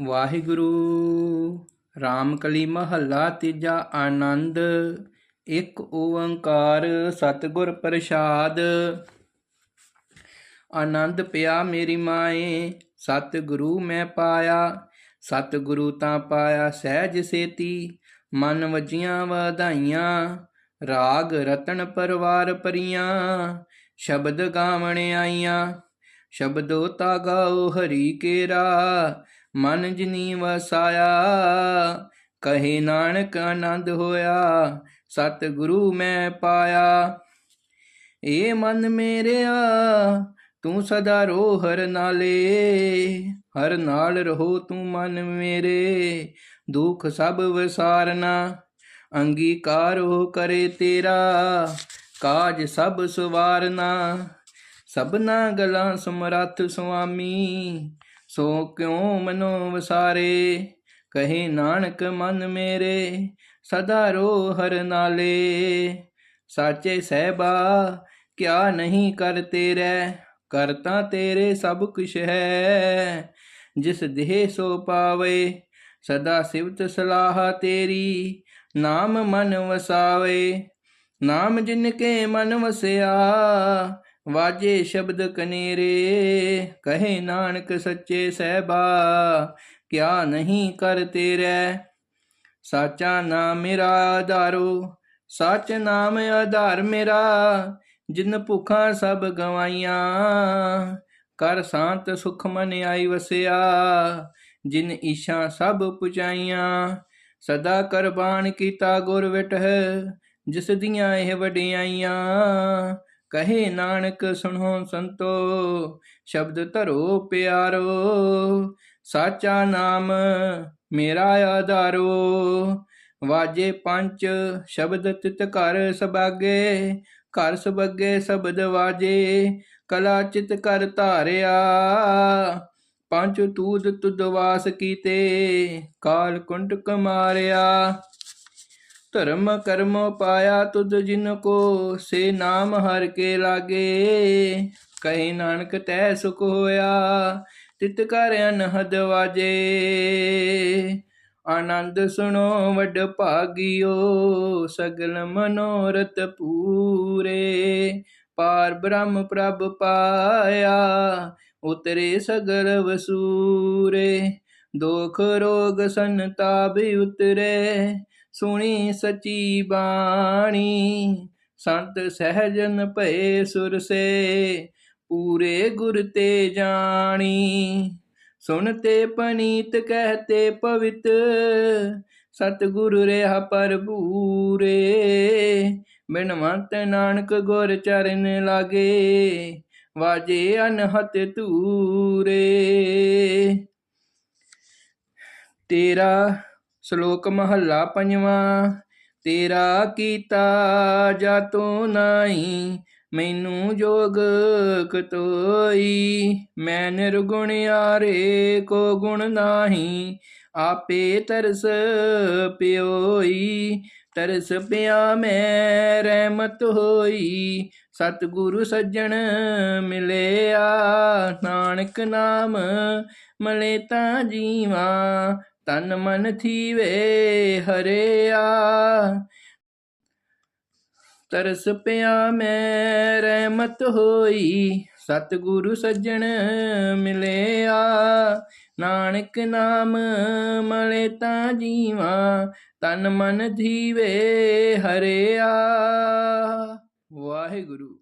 ਵਾਹਿਗੁਰੂ, ਰਾਮਕਲੀ ਮਹੱਲਾ ਤੀਜਾ ਆਨੰਦ, ਇੱਕ ਓੰਕਾਰ ਸਤਿਗੁਰ ਪ੍ਰਸਾਦ। ਆਨੰਦ ਪਿਆ ਮੇਰੀ ਮਾਏ, ਸਤਿਗੁਰੂ ਮੈਂ ਪਾਇਆ, ਸਤਿਗੁਰੂ ਤਾਂ ਪਾਇਆ ਸਹਿਜ ਸੇਤੀ, ਮਨ ਵਜੀਆਂ ਵਧਾਈਆਂ, ਰਾਗ ਰਤਨ ਪਰਵਾਰ ਪਰੀਆਂ, ਸ਼ਬਦ ਗਾਵਣ ਆਈਆਂ ਸ਼ਬਦੋ ਤਾ ਗਾਓ ਹਰੀ ਕੇਰਾ ਮਨ ਜਿਨੀ ਵਸਾਇਆ ਕਹੇ ਨਾਨਕ ਆਨੰਦ ਹੋਇਆ ਸਤ ਗੁਰੂ ਮੈਂ ਪਾਇਆ। ਏ ਮਨ ਮੇਰਿਆ, ਤੂੰ ਸਦਾ ਰੋ ਹਰ ਨਾਲੇ, ਹਰ ਨਾਲ ਰਹੋ ਤੂੰ ਮਨ ਮੇਰੇ, ਦੁਖ ਸਭ ਵਿਸਾਰਨਾ ਹੋ ਕਰੇ ਤੇਰਾ, ਕਾਜ ਸਭ ਸਵਾਰਨਾ। ਸਭਨਾ ਗਲਾਂ ਸਮਰੱਥ ਸੁਆਮੀ ਸੋ ਕਿਉ ਮਨੋ ਵਸਾਰੇ? ਕਹੇ ਨਾਨਕ ਮਨ ਮੇਰੇ, ਸਦਾ ਰੋ ਹਰ ਨਾਲੇ। ਸਾਚੇ ਸਹਿਬਾ, ਕਿਆ ਨਹੀਂ ਕਰ ਤੇਰੇ? ਕਰਤਾ ਤੇਰੇ ਸਭ ਕੁਛ ਹੈ। ਜਿਸ ਦੇਹ ਸੋ ਪਾਵੇ, ਸਦਾ ਸਿਵਤ ਸਲਾਹ ਤੇਰੀ। ਨਾਮ ਮਨ ਵਸਾਵੇ, ਨਾਮ ਜਿਨ ਕੇ ਮਨ ਵਸਿਆ ਵਾਜੇ ਸ਼ਬਦ ਕਨੇਰੇ, ਕਹੇ ਨਾਨਕ ਸੱਚੇ ਸਹਿਬਾ, ਕਿਆ ਨਹੀਂ ਕਰ ਤੇਰੇ? ਸਾਚਾ ਨਾਮ ਮੇਰਾ ਆਧਾਰੋ, ਸੱਚ ਨਾਮ ਆਧਾਰ ਮੇਰਾ, ਜਿਨ ਭੁਖਾਂ ਸਭ ਗਵਾਈਆਂ। ਕਰ ਸ਼ਾਂਤ ਸੁਖ ਮਨ ਆਈ ਵਸਿਆ, ਜਿਨ ਈਸ਼ਾ ਸਭ ਪੁਚਾਈਆਂ। ਸਦਾ ਕਰਬਾਨ ਕੀਤਾ ਗੁਰ ਵਿਟਹ, ਜਿਸ ਦੀਆਂ ਇਹ ਵਡਿਆਈਆਂ। ਕਹੇ ਨਾਨਕ ਸੁਣੋ ਸੰਤੋ, ਸ਼ਬਦ ਧਰੋ ਪਿਆਰੋ, ਸਾਚਾ ਨਾਮ ਮੇਰਾ ਆਧਾਰੋ। ਵਾਜੇ ਪੰਜ ਸ਼ਬਦ ਤਿਤ ਘਰ ਸਬਾਗੇ, ਘਰ ਸਬਗੇ ਸ਼ਬਦ ਵਾਜੇ, ਕਲਾ ਚਿਤ ਕਰ ਧਾਰਿਆ। ਪੰਜ ਤੂਦ ਤੁਦ ਵਾਸ ਕੀਤੇ, ਕਾਲ ਕੁੰਟਕ ਮਾਰਿਆ। ਧਰਮ ਕਰਮ ਪਾਇਆ ਤੁਧ ਜਿਨ ਕੋ, ਸੇ ਨਾਮ ਹਰ ਕੇ ਲਾਗੇ। ਕਹੇ ਨਾਨਕ ਤੈ ਸੁਖ ਹੋਇਆ, ਤਿਤ ਕਰ ਅਨਹਦ ਵਾਜੇ। ਆਨੰਦ ਸੁਣੋ ਵੱਡ ਭਾਗਿਓ, ਸਗਲ ਮਨੋਰਥ ਪੂਰੇ। ਪਾਰ ਬ੍ਰਹਮ ਪ੍ਰਭ ਪਾਇਆ, ਉਤਰੇ ਸਗਲ ਵਸੂਰੇ। ਦੁਖ ਰੋਗ ਸੰਤਾਪ ਉਤਰੇ ਸੁਣੀ ਸਚੀ ਬਾਣੀ। ਸੰਤ ਸਹਿਜਨ ਭਏ ਸੁਰ ਸੇ, ਪੂਰੇ ਗੁਰ ਤੇ ਜਾਣੀ। ਸੁਨਤੇ ਪਨੀਤ ਕਹਤੇ ਪਵਿੱਤ, ਸਤਿਗੁਰ ਰਹਾ ਪਰਬੂਰੇ ਬਿਨਵੰਤ ਨਾਨਕ ਗੁਰ ਚਰਨ ਲਾਗੇ, ਵਾਜੇ ਅਨਹਤ ਤੂਰੇ ਤੇਰਾ ਸ਼ਲੋਕ ਮਹੱਲਾ ਪੰਜਵਾਂ, ਤੇਰਾ ਕੀਤਾ ਜਾ ਜਾਤੋ ਨਾਹੀ, ਮੈਨੂੰ ਜੋਗ ਕਤੋਈ ਮੈਂ ਨਿਰਗੁਣ ਆਰੇ ਕੋ ਗੁਣ ਨਾਹੀ, ਆਪੇ ਤਰਸ ਪਿਓਈ। ਤਰਸ ਪਿਆ ਮੈਂ ਰਹਿਮਤ ਹੋਈ, ਸਤਿਗੁਰੂ ਸੱਜਣ ਮਿਲਿਆ। ਨਾਨਕ ਨਾਮ ਮਲੇ ਤਾਂ ਜੀਵਾ ਤਨ ਮਨ ਥੀਵੇ ਹਰਿਆ ਤਰਸ ਪਿਆ ਮੈਂ ਰਹਿਮਤ ਹੋਈ, ਸਤਿਗੁਰੂ ਸੱਜਣ ਮਿਲਿਆ ਨਾਨਕ ਨਾਮ ਮਲੇ ਤਾਂ ਜੀਵਾ, ਤਨ ਮਨ ਥੀਵੇ ਹਰਿਆ ਵਾਹਿਗੁਰੂ ਵਾਹਿਗੁਰੂ।